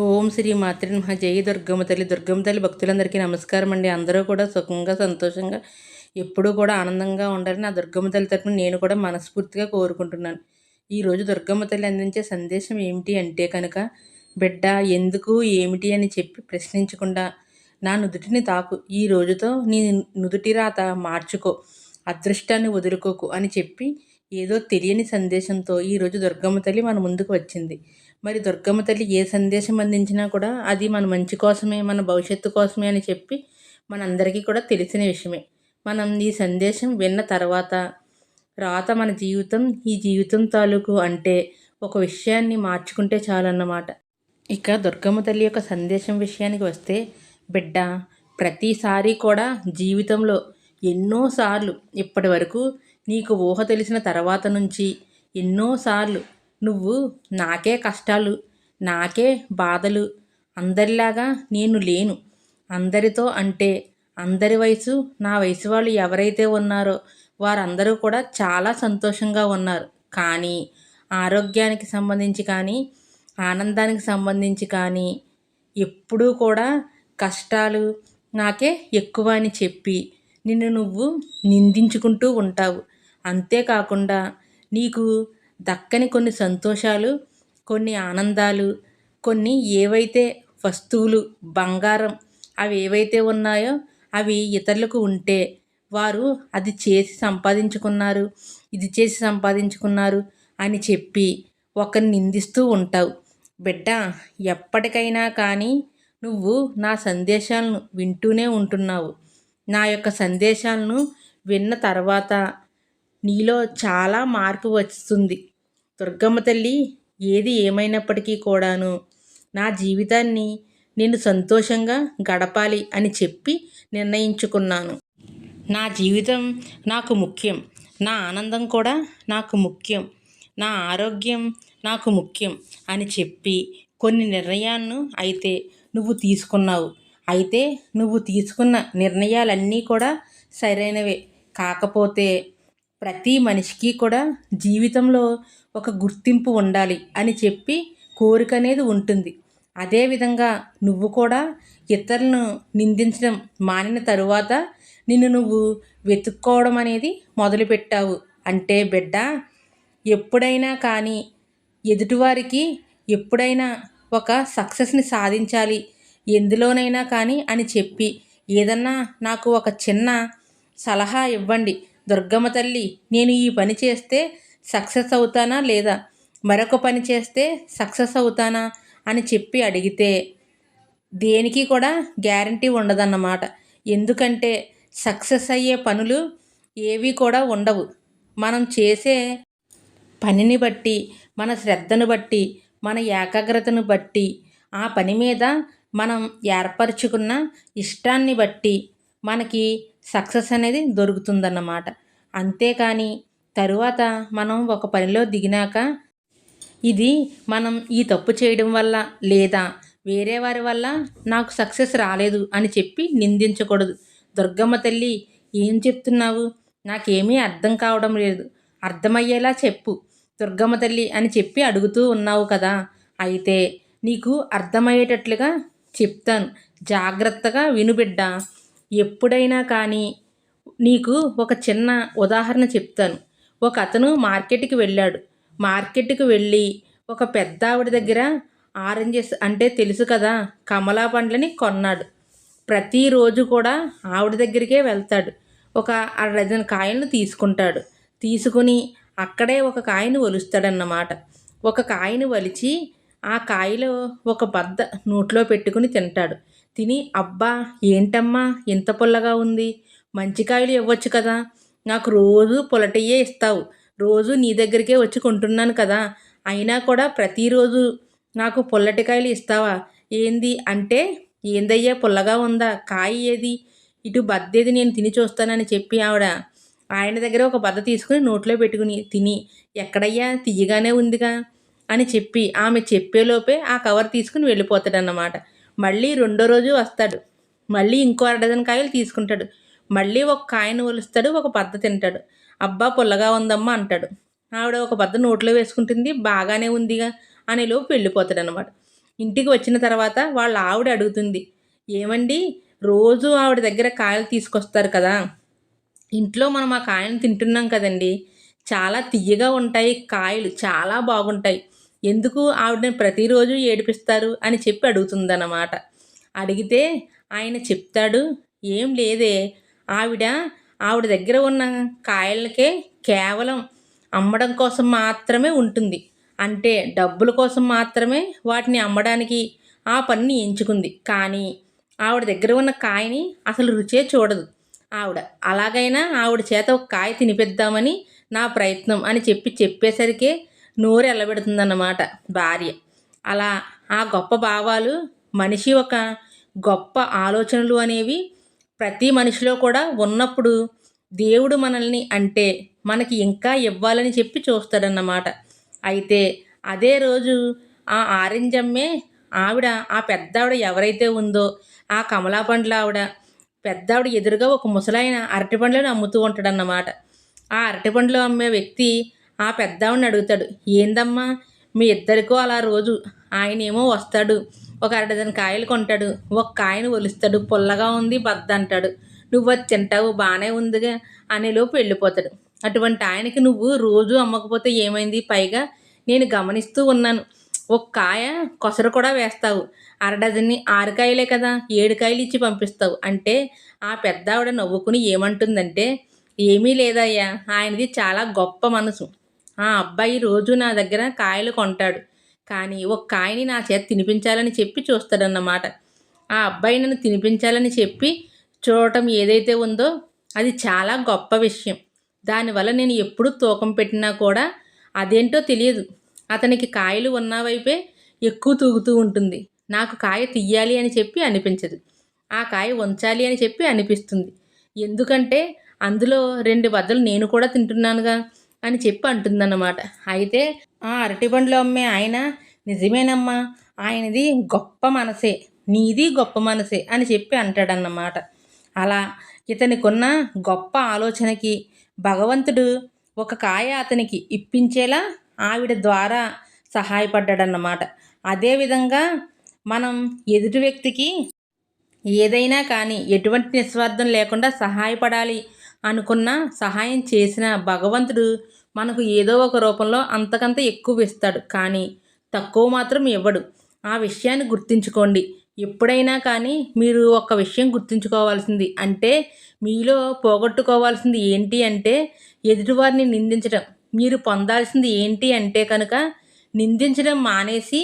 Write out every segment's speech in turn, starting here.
ఓం శ్రీ మాతృ మహా జై దుర్గమ్మ తల్లి దుర్గమ్మ తల్లి భక్తులందరికీ నమస్కారం అండి అందరూ కూడా సుఖంగా సంతోషంగా ఎప్పుడూ కూడా ఆనందంగా ఉండాలని ఆ దుర్గమ్మ తల్లి తరపున నేను కూడా మనస్ఫూర్తిగా కోరుకుంటున్నాను. ఈరోజు దుర్గమ్మ తల్లి అందించే సందేశం ఏమిటి అంటే కనుక బిడ్డ ఎందుకు ఏమిటి అని చెప్పి ప్రశ్నించకుండా నా నుదుటిని తాకు. ఈ రోజుతో నీ నుదుటి రాత మార్చుకో అదృష్టాన్ని వదులుకోకు అని చెప్పి ఏదో తెలియని సందేశంతో ఈరోజు దుర్గమ్మ తల్లి మన ముందుకు వచ్చింది. మరి దుర్గమ్మ తల్లి ఏ సందేశం అందించినా కూడా అది మన మంచి కోసమే మన భవిష్యత్తు కోసమే అని చెప్పి మనందరికీ కూడా తెలిసిన విషయమే. మనం ఈ సందేశం విన్న తర్వాత రాత మన జీవితం ఈ జీవితం తాలూకు అంటే ఒక విషయాన్ని మార్చుకుంటే చాలన్నమాట. ఇక దుర్గమ్మ తల్లి యొక్క సందేశం విషయానికి వస్తే బిడ్డ ప్రతిసారి కూడా జీవితంలో ఎన్నోసార్లు ఇప్పటి వరకు నీకు ఊహ తెలిసిన తర్వాత నుంచి ఎన్నోసార్లు నువ్వు నాకే కష్టాలు నాకే బాధలు అందరిలాగా నేను లేను. అందరితో అంటే అందరి వయసు నా వయసు వాళ్ళు ఎవరైతే ఉన్నారో వారందరూ కూడా చాలా సంతోషంగా ఉన్నారు. కానీ ఆరోగ్యానికి సంబంధించి కానీ ఆనందానికి సంబంధించి కానీ ఎప్పుడూ కూడా కష్టాలు నాకే ఎక్కువ అని చెప్పి నిన్ను నువ్వు నిందించుకుంటూ ఉంటావు. అంతేకాకుండా నీకు దక్కని కొన్ని సంతోషాలు కొన్ని ఆనందాలు కొన్ని ఏవైతే వస్తువులు బంగారం అవి ఏవైతే ఉన్నాయో అవి ఇతరులకు ఉంటే వారు అది చేసి సంపాదించుకున్నారు ఇది చేసి సంపాదించుకున్నారు అని చెప్పి ఒకరిని నిందిస్తూ ఉంటావు. బిడ్డ ఎప్పటికైనా కానీ నువ్వు నా సందేశాలను వింటూనే ఉంటున్నావు. నా యొక్క సందేశాలను విన్న తర్వాత నీలో చాలా మార్పు వస్తుంది. దుర్గమ్మ తల్లి ఏది ఏమైనప్పటికీ కూడాను నా జీవితాన్ని నేను సంతోషంగా గడపాలి అని చెప్పి నిర్ణయించుకున్నాను. నా జీవితం నాకు ముఖ్యం. నా ఆనందం కూడా నాకు ముఖ్యం. నా ఆరోగ్యం నాకు ముఖ్యం అని చెప్పి కొన్ని నిర్ణయాలను అయితే నువ్వు తీసుకున్నావు. అయితే నువ్వు తీసుకున్న నిర్ణయాలన్నీ కూడా సరైనవే. కాకపోతే ప్రతి మనిషికి కూడా జీవితంలో ఒక గుర్తింపు ఉండాలి అని చెప్పి కోరిక అనేది ఉంటుంది. అదేవిధంగా నువ్వు కూడా ఇతరులను నిందించడం మానిన తరువాత నిన్ను నువ్వు వెతుక్కోవడం అనేది మొదలుపెట్టావు. అంటే బిడ్డ ఎప్పుడైనా కానీ ఎదుటివారికి ఎప్పుడైనా ఒక సక్సెస్ని సాధించాలి ఎందులోనైనా కానీ అని చెప్పి ఏదన్నా నాకు ఒక చిన్న సలహా ఇవ్వండి. దుర్గమ్మ తల్లి నేను ఈ పని చేస్తే సక్సెస్ అవుతానా లేదా? మరొక పని చేస్తే సక్సెస్ అవుతానా? అని చెప్పి అడిగితే దేనికి కూడా గ్యారంటీ ఉండదన్నమాట. ఎందుకంటే సక్సెస్ అయ్యే పనులు ఏవి కూడా ఉండవు. మనం చేసే పనిని బట్టి మన శ్రద్ధను బట్టి మన ఏకాగ్రతను బట్టి ఆ పని మీద మనం ఏర్పరచుకున్న ఇష్టాన్ని బట్టి మనకి సక్సెస్ అనేది దొరుకుతుందన్నమాట. అంతేకాని తరువాత మనం ఒక పనిలో దిగినాక ఇది మనం ఈ తప్పు చేయడం వల్ల లేదా వేరే వారి వల్ల నాకు సక్సెస్ రాలేదు అని చెప్పి నిందించకూడదు. దుర్గమ్మ తల్లి ఏం చెప్తున్నావు? నాకేమీ అర్థం కావడం లేదు. అర్థమయ్యేలా చెప్పు. దుర్గమ్మ తల్లి అని చెప్పి అడుగుతూ ఉన్నావు కదా. అయితే నీకు అర్థమయ్యేటట్లుగా చెప్తాను. జాగ్రత్తగా వినుబిడ్డా ఎప్పుడైనా కానీ నీకు ఒక చిన్న ఉదాహరణ చెప్తాను. ఒక అతను మార్కెట్కి వెళ్ళాడు. మార్కెట్కి వెళ్ళి ఒక పెద్ద ఆవిడ దగ్గర ఆరెంజెస్ అంటే తెలుసు కదా కమలా పండ్లని కొన్నాడు. ప్రతిరోజు కూడా ఆవిడ దగ్గరికే వెళ్తాడు. ఒక అర డజన్ కాయలను తీసుకుంటాడు. తీసుకుని అక్కడే ఒక కాయను వలుస్తాడన్నమాట ఒక కాయను వలిచి ఆ కాయలో ఒక బద్ద నోట్లో పెట్టుకుని తింటాడు. తిని అబ్బా ఏంటమ్మా ఇంత పుల్లగా ఉంది? మంచి కాయలు ఇవ్వచ్చు కదా? నాకు రోజు పొలటయ్యే ఇస్తావు. రోజు నీ దగ్గరికే వచ్చి కొంటున్నాను కదా? అయినా కూడా ప్రతిరోజు నాకు పొల్లటికాయలు ఇస్తావా? ఏంది అంటే ఏందయ్యా పుల్లగా ఉందా? కాయ ఏది? ఇటు బద్దేది నేను తిని చూస్తానని చెప్పి ఆవిడ ఆయన దగ్గర ఒక బద్ద తీసుకుని నోట్లో పెట్టుకుని తిని ఎక్కడయ్యా? తీయగానే ఉందిగా? అని చెప్పి ఆమె చెప్పేలోపే ఆ కవర్ తీసుకుని వెళ్ళిపోతాడన్నమాట. మళ్ళీ రెండో రోజు వస్తాడు. మళ్ళీ ఇంకో అరడజన్ కాయలు తీసుకుంటాడు. మళ్ళీ ఒక కాయను ఒలుస్తాడు ఒక పద్ద తింటాడు. అబ్బా పుల్లగా ఉందమ్మా అంటాడు. ఆవిడ ఒక పద్ద నోట్లో వేసుకుంటుంది బాగానే ఉందిగా అనేలోపు వెళ్ళిపోతాడు అనమాట ఇంటికి వచ్చిన తర్వాత వాళ్ళ ఆవిడ అడుగుతుంది ఏమండి రోజు ఆవిడ దగ్గర కాయలు తీసుకొస్తారు కదా? ఇంట్లో మనం ఆ కాయలు తింటున్నాం కదండి. చాలా తియ్యగా ఉంటాయి కాయలు చాలా బాగుంటాయి. ఎందుకు ఆవిడని ప్రతిరోజు ఏడిపిస్తారు అని చెప్పి అడుగుతుందన్నమాట. అడిగితే ఆయన చెప్తాడు ఏం లేదే ఆవిడ ఆవిడ దగ్గర ఉన్న కాయలకే కేవలం అమ్మడం కోసం మాత్రమే ఉంటుంది. అంటే డబ్బుల కోసం మాత్రమే వాటిని అమ్మడానికి ఆ పనిని ఎంచుకుంది. కానీ ఆవిడ దగ్గర ఉన్న కాయని అసలు రుచే చూడదు. ఆవిడ అలాగైనా ఆవిడ చేత ఒక కాయ తినిపిద్దామని నా ప్రయత్నం అని చెప్పి చెప్పేసరికి నోరు ఎల్లబెడుతుందన్నమాట భార్య. అలా ఆ గొప్ప భావాలు మనిషి ఒక గొప్ప ఆలోచనలు అనేవి ప్రతి మనిషిలో కూడా ఉన్నప్పుడు దేవుడు మనల్ని అంటే మనకి ఇంకా ఇవ్వాలని చెప్పి చూస్తాడన్నమాట. అయితే అదే రోజు ఆ ఆరెంజ్ అమ్మే ఆవిడ ఆ పెద్దావిడ ఎవరైతే ఉందో ఆ కమలా పండ్ల ఆవిడ పెద్దావిడ ఎదురుగా ఒక ముసలాయన అరటిపండ్లను అమ్ముతూ ఉంటాడన్నమాట. ఆ అరటిపండ్లు అమ్మే వ్యక్తి ఆ పెద్దావిడని అడుగుతాడు ఏందమ్మా మీ ఇద్దరికో అలా రోజు ఆయనేమో వస్తాడు ఒక అరడజన్ కాయలు కొంటాడు ఒక కాయను ఒలుస్తాడు పుల్లగా ఉంది బద్ద అంటాడు. నువ్వు అది తింటావు బాగానే ఉందిగా అనేలోపు వెళ్ళిపోతాడు. అటువంటి ఆయనకి నువ్వు రోజు అమ్మకపోతే ఏమైంది? పైగా నేను గమనిస్తూ ఉన్నాను. ఒక కాయ కొసరు కూడా వేస్తావు. అరడజన్ని ఆరు కాయలే కదా ఏడు కాయలు ఇచ్చి పంపిస్తావు. అంటే ఆ పెద్దావిడ నవ్వుకుని ఏమంటుందంటే ఏమీ లేదయ్యా ఆయనది చాలా గొప్ప మనసు. ఆ అబ్బాయి రోజు నా దగ్గర కాయలు కొంటాడు. కానీ ఒక కాయని నా చేత తినిపించాలని చెప్పి చూస్తాడన్నమాట. ఆ అబ్బాయి నన్ను తినిపించాలని చెప్పి చూడటం ఏదైతే ఉందో అది చాలా గొప్ప విషయం. దానివల్ల నేను ఎప్పుడు తూకం పెట్టినా కూడా అదేంటో తెలియదు. అతనికి కాయలు ఉన్న వైపే ఎక్కువ తూగుతూ ఉంటుంది. నాకు కాయ తీయాలి అని చెప్పి అనిపించదు. ఆ కాయ ఉంచాలి అని చెప్పి అనిపిస్తుంది. ఎందుకంటే అందులో రెండు బద్దలు నేను కూడా తింటున్నానుగా. అని చెప్పి అంటుందన్నమాట. అయితే ఆ అరటిపండ్లు అమ్మే ఆయన నిజమేనమ్మా ఆయనది గొప్ప మనసే నీది గొప్ప మనసే అని చెప్పి అంటాడన్నమాట. అలా ఇతనికున్న గొప్ప ఆలోచనకి భగవంతుడు ఒక కాయ అతనికి ఇప్పించేలా ఆవిడ ద్వారా సహాయపడ్డాడన్నమాట. అదేవిధంగా మనం ఎదుటి వ్యక్తికి ఏదైనా కానీ ఎటువంటి నిస్వార్థం లేకుండా సహాయపడాలి అనుకున్న సహాయం చేసిన భగవంతుడు మనకు ఏదో ఒక రూపంలో అంతకంత ఎక్కువ ఇస్తాడు. కానీ తక్కువ మాత్రం ఇవ్వడు. ఆ విషయాన్ని గుర్తుంచుకోండి. ఎప్పుడైనా కానీ మీరు ఒక విషయం గుర్తుంచుకోవాల్సింది అంటే మీలో పోగొట్టుకోవాల్సింది ఏంటి అంటే ఎదుటివారిని నిందించడం మీరు పొందాల్సింది ఏంటి అంటే కనుక నిందించడం మానేసి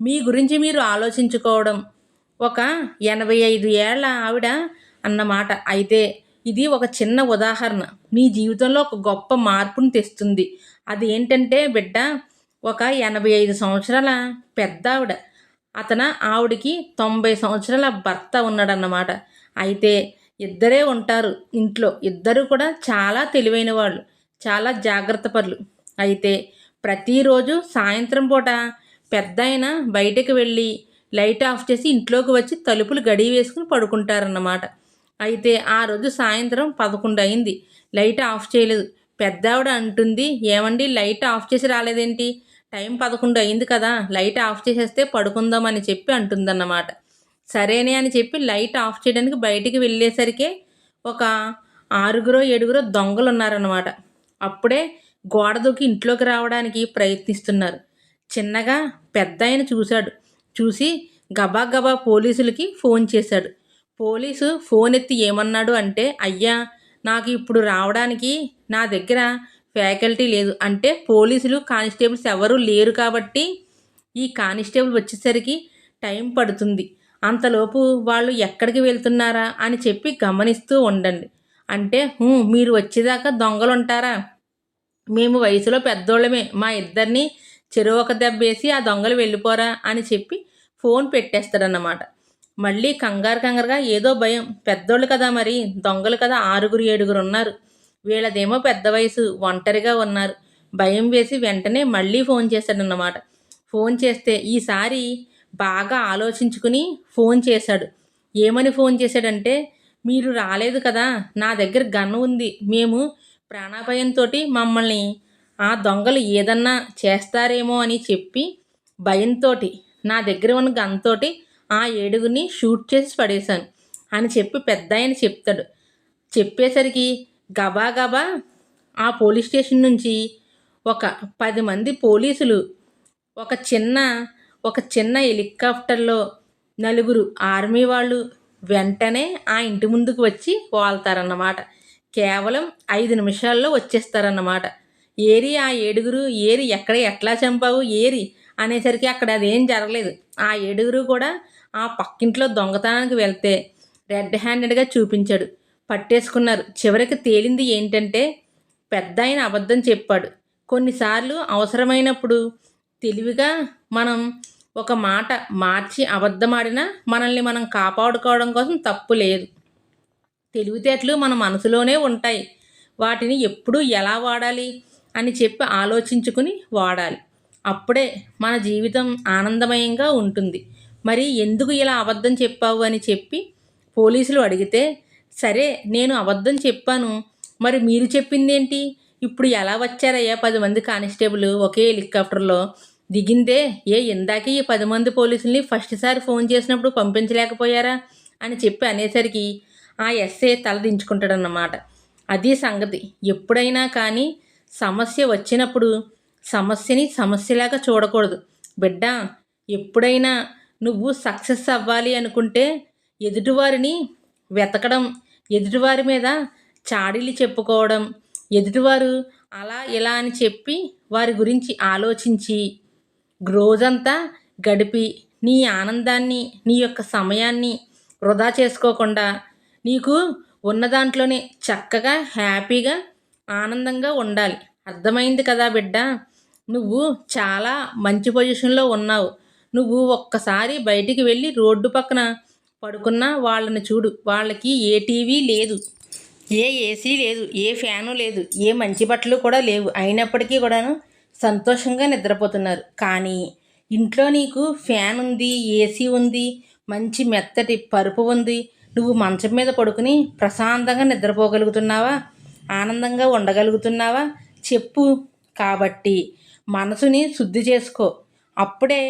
మీ గురించి మీరు ఆలోచించుకోవడం. ఒక ఎనభై ఐదు ఏళ్ళ ఆవిడ అన్నమాట. అయితే ఇది ఒక చిన్న ఉదాహరణ. మీ జీవితంలో ఒక గొప్ప మార్పును తెస్తుంది. అది ఏంటంటే బిడ్డ ఒక ఎనభై ఐదు సంవత్సరాల పెద్ద ఆవిడ అతను ఆవిడికి తొంభై సంవత్సరాల భర్త ఉన్నాడన్నమాట. అయితే ఇద్దరే ఉంటారు. ఇంట్లో ఇద్దరు కూడా చాలా తెలివైన వాళ్ళు. చాలా జాగ్రత్త పరులు. అయితే ప్రతిరోజు సాయంత్రం పూట పెద్ద ఆయన బయటకు వెళ్ళి లైట్ ఆఫ్ చేసి ఇంట్లోకి వచ్చి తలుపులు గడి వేసుకుని పడుకుంటారన్నమాట. అయితే ఆ రోజు సాయంత్రం పదకొండు అయింది. లైట్ ఆఫ్ చేయలేదు. పెద్దావిడ అంటుంది ఏమండి లైట్ ఆఫ్ చేసి రాలేదేంటి? టైం పదకొండు అయింది కదా లైట్ ఆఫ్ చేసేస్తే పడుకుందామని చెప్పి అంటుందన్నమాట. సరేనే అని చెప్పి లైట్ ఆఫ్ చేయడానికి బయటికి వెళ్ళేసరికి ఒక ఆరుగురో ఏడుగురో దొంగలు ఉన్నారన్నమాట. అప్పుడే గోడ దూకి ఇంట్లోకి రావడానికి ప్రయత్నిస్తున్నారు. చిన్నగా పెద్ద ఆయన చూశాడు. చూసి గబా గబా పోలీసులకి ఫోన్ చేశాడు. పోలీసు ఫోన్ ఎత్తి ఏమన్నాడు అంటే అయ్యా నాకు ఇప్పుడు రావడానికి నా దగ్గర ఫ్యాకల్టీ లేదు. అంటే పోలీసులు కానిస్టేబుల్స్ ఎవరూ లేరు కాబట్టి ఈ కానిస్టేబుల్ వచ్చేసరికి టైం పడుతుంది. అంతలోపు వాళ్ళు ఎక్కడికి వెళ్తున్నారా అని చెప్పి గమనిస్తూ ఉండండి. అంటే మీరు వచ్చేదాకా దొంగలు ఉంటారా మేము వయసులో పెద్దోళ్ళమే. మా ఇద్దరిని చెరువు ఒక దెబ్బేసి ఆ దొంగలు వెళ్ళిపోరా? అని చెప్పి ఫోన్ పెట్టేస్తాడన్నమాట. మళ్ళీ కంగారు కంగారుగా ఏదో భయం. పెద్దోళ్ళు కదా మరి దొంగలు కదా ఆరుగురు ఏడుగురు ఉన్నారు. వీళ్ళదేమో పెద్ద వయసు ఒంటరిగా ఉన్నారు. భయం వేసి వెంటనే మళ్ళీ ఫోన్ చేశాడన్నమాట. ఫోన్ చేస్తే ఈసారి బాగా ఆలోచించుకుని ఫోన్ చేశాడు. ఏమని ఫోన్ చేశాడంటే మీరు రాలేదు కదా నా దగ్గర గన్ ఉంది. మేము ప్రాణాభయంతో మమ్మల్ని ఆ దొంగలు ఏదన్నా చేస్తారేమో అని చెప్పి భయంతో నా దగ్గర ఉన్న గన్తోటి ఆ ఏడుగురిని షూట్ చేసి పడేశాను. అని చెప్పి పెద్ద ఆయన చెప్తాడు. చెప్పేసరికి గబా గబా ఆ పోలీస్ స్టేషన్ నుంచి ఒక పది మంది పోలీసులు ఒక చిన్న ఒక చిన్న హెలికాప్టర్లో నలుగురు ఆర్మీ వాళ్ళు వెంటనే ఆ ఇంటి ముందుకు వచ్చి వాళ్తారన్నమాట. కేవలం ఐదు నిమిషాల్లో వచ్చేస్తారన్నమాట. ఏరి ఆ ఏడుగురు ఏరి ఎక్కడ ఎట్లా చంపావు ఏరి అనేసరికి అక్కడ అదేం జరగలేదు. ఆ ఏడుగురు కూడా ఆ పక్కింట్లో దొంగతనానికి వెళ్తే రెడ్ హ్యాండెడ్గా చూపించాడు. పట్టేసుకున్నారు. చివరికి తేలింది ఏంటంటే పెద్ద ఆయన అబద్ధం చెప్పాడు. కొన్నిసార్లు అవసరమైనప్పుడు తెలివిగా మనం ఒక మాట మార్చి అబద్ధమాడినా మనల్ని మనం కాపాడుకోవడం కోసం తప్పు లేదు. తెలివితేటలు మన మనసులోనే ఉంటాయి. వాటిని ఎప్పుడు ఎలా వాడాలి అని చెప్పి ఆలోచించుకుని వాడాలి. అప్పుడే మన జీవితం ఆనందమయంగా ఉంటుంది. మరి ఎందుకు ఇలా అబద్ధం చెప్పావు అని చెప్పి పోలీసులు అడిగితే సరే నేను అబద్ధం చెప్పాను. మరి మీరు చెప్పిందేంటి? ఇప్పుడు ఎలా వచ్చారయ్యా? పది మంది కానిస్టేబుల్ ఒకే హెలికాప్టర్లో దిగిందే. ఏ ఇందాకే ఈ పది మంది పోలీసుల్ని ఫస్ట్ సారి ఫోన్ చేసినప్పుడు పంపించలేకపోయారా? అని చెప్పి అనేసరికి ఆ ఎస్ఏ తలదించుకుంటాడన్నమాట అది సంగతి. ఎప్పుడైనా కానీ సమస్య వచ్చినప్పుడు సమస్యని సమస్యలాగా చూడకూడదు. బిడ్డ ఎప్పుడైనా నువ్వు సక్సెస్ అవ్వాలి అనుకుంటే ఎదుటివారిని వెతకడం ఎదుటివారి మీద చాడీలు చెప్పుకోవడం ఎదుటివారు అలా ఇలా అని చెప్పి వారి గురించి ఆలోచించి రోజంతా గడిపి నీ ఆనందాన్ని నీ యొక్క సమయాన్ని వృధా చేసుకోకుండా నీకు ఉన్న దాంట్లోనే చక్కగా హ్యాపీగా ఆనందంగా ఉండాలి. అర్థమైంది కదా బిడ్డ? నువ్వు చాలా మంచి పొజిషన్లో ఉన్నావు. నువ్వు ఒక్కసారి బయటికి వెళ్ళి రోడ్డు పక్కన పడుకున్న వాళ్ళని చూడు. వాళ్ళకి ఏ టీవీ లేదు ఏ ఏసీ లేదు ఏ ఫ్యాను లేదు ఏ మంచి బట్టలు కూడా లేవు. అయినప్పటికీ కూడాను సంతోషంగా నిద్రపోతున్నారు. కానీ ఇంట్లో నీకు ఫ్యాన్ ఉంది ఏసీ ఉంది మంచి మెత్తటి పరుపు ఉంది. నువ్వు మంచం మీద పడుకుని ప్రశాంతంగా నిద్రపోగలుగుతున్నావా? ఆనందంగా ఉండగలుగుతున్నావా? చెప్పు. కాబట్టి మనసుని శుద్ధి చేసుకో. అప్పుడే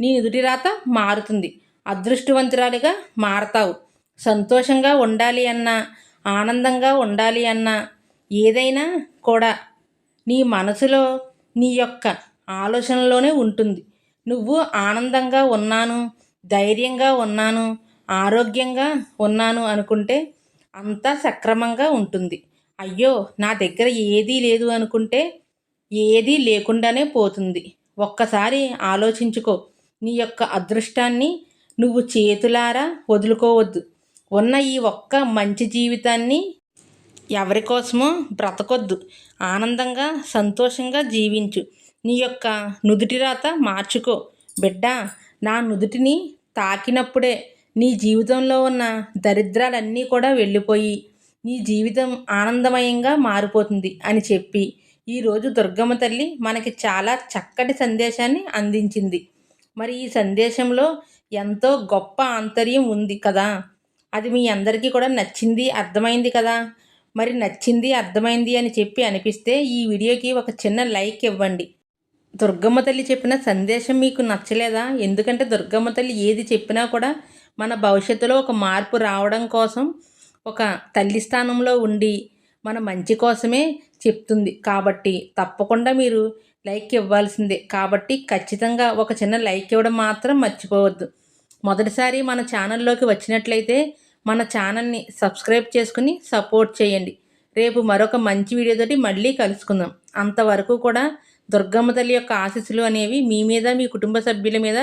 నీ ఎదుటి రాత మారుతుంది. అదృష్టవంతురాలిగా మారతావు. సంతోషంగా ఉండాలి అన్నా ఆనందంగా ఉండాలి అన్నా ఏదైనా కూడా నీ మనసులో నీ యొక్క ఆలోచనలోనే ఉంటుంది. నువ్వు ఆనందంగా ఉన్నాను ధైర్యంగా ఉన్నాను ఆరోగ్యంగా ఉన్నాను అనుకుంటే అంతా సక్రమంగా ఉంటుంది. అయ్యో నా దగ్గర ఏదీ లేదు అనుకుంటే ఏదీ లేకుండానే పోతుంది. ఒక్కసారి ఆలోచించుకో. నీ యొక్క అదృష్టాన్ని నువ్వు చేతులారా వదులుకోవద్దు. ఉన్న ఈ ఒక్క మంచి జీవితాన్ని ఎవరి కోసమో బ్రతకొద్దు. ఆనందంగా సంతోషంగా జీవించు. నీ యొక్క నుదుటి రాత మార్చుకో. బిడ్డ నా నుదుటిని తాకినప్పుడే నీ జీవితంలో ఉన్న దరిద్రాలన్నీ కూడా వెళ్ళిపోయి నీ జీవితం ఆనందమయంగా మారిపోతుంది అని చెప్పి ఈరోజు దుర్గమ్మ తల్లి మనకి చాలా చక్కటి సందేశాన్ని అందించింది. మరి ఈ సందేశంలో ఎంతో గొప్ప ఆంతర్యం ఉంది కదా. అది మీ అందరికీ కూడా నచ్చింది అర్థమైంది కదా. మరి నచ్చింది అర్థమైంది అని చెప్పి అనిపిస్తే ఈ వీడియోకి ఒక చిన్న లైక్ ఇవ్వండి. దుర్గమ్మ తల్లి చెప్పిన సందేశం మీకు నచ్చలేదా? ఎందుకంటే దుర్గమ్మ తల్లి ఏది చెప్పినా కూడా మన భవిష్యత్తులో ఒక మార్పు రావడం కోసం ఒక తల్లి స్థానంలో ఉండి మన మంచి కోసమే చెప్తుంది. కాబట్టి తప్పకుండా మీరు లైక్ ఇవ్వాల్సిందే. కాబట్టి ఖచ్చితంగా ఒక చిన్న లైక్ ఇవ్వడం మాత్రం మర్చిపోవద్దు. మొదటిసారి మన ఛానల్లోకి వచ్చినట్లయితే మన ఛానల్ని సబ్స్క్రైబ్ చేసుకుని సపోర్ట్ చేయండి. రేపు మరొక మంచి వీడియోతోటి మళ్ళీ కలుసుకుందాం. అంతవరకు కూడా దుర్గమ్మ తల్లి యొక్క ఆశీస్సులు అనేవి మీ మీద మీ కుటుంబ సభ్యుల మీద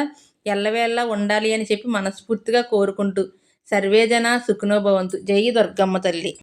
ఎల్లవేళ్ళ ఉండాలి అని చెప్పి మనస్ఫూర్తిగా కోరుకుంటూ సర్వేజన సుఖనోభవంతు జై దుర్గమ్మ తల్లి.